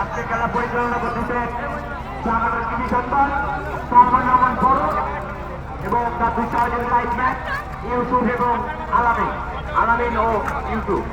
আজকে খেলা পরিচালনা করতেছেন সম্মান রহমান ফরুক এবং তার দুই সহযোগী লাইটম্যান ইউসুফ এবং আলামিন। আলামিন ও ইউসুফ।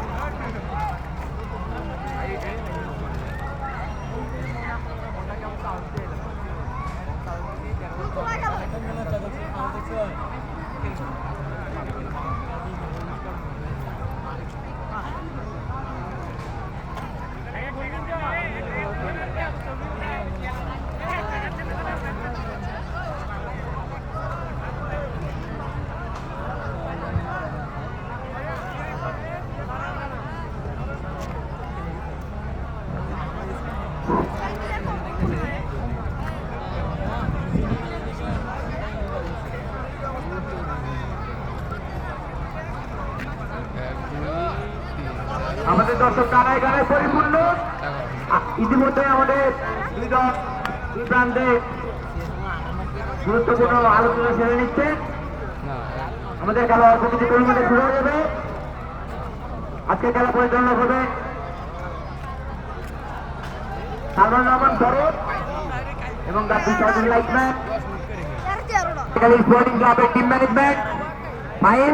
আমাদের দর্শক গানায় গানায় পরিপূর্ণ। ইতিমধ্যে আমাদের দুই দল প্রান্তে গুরুত্বপূর্ণ আলোচনা সেরে নিচ্ছে। আমাদের খেলা কিছু পরিমাণে শুরু যাবে আজকে খেলা পরিচালনা শরৎ এবং গাবি চৌধুরী লাইটম্যান স্পোর্টিং ক্লাবের টিম ম্যানেজমেন্ট ফাইন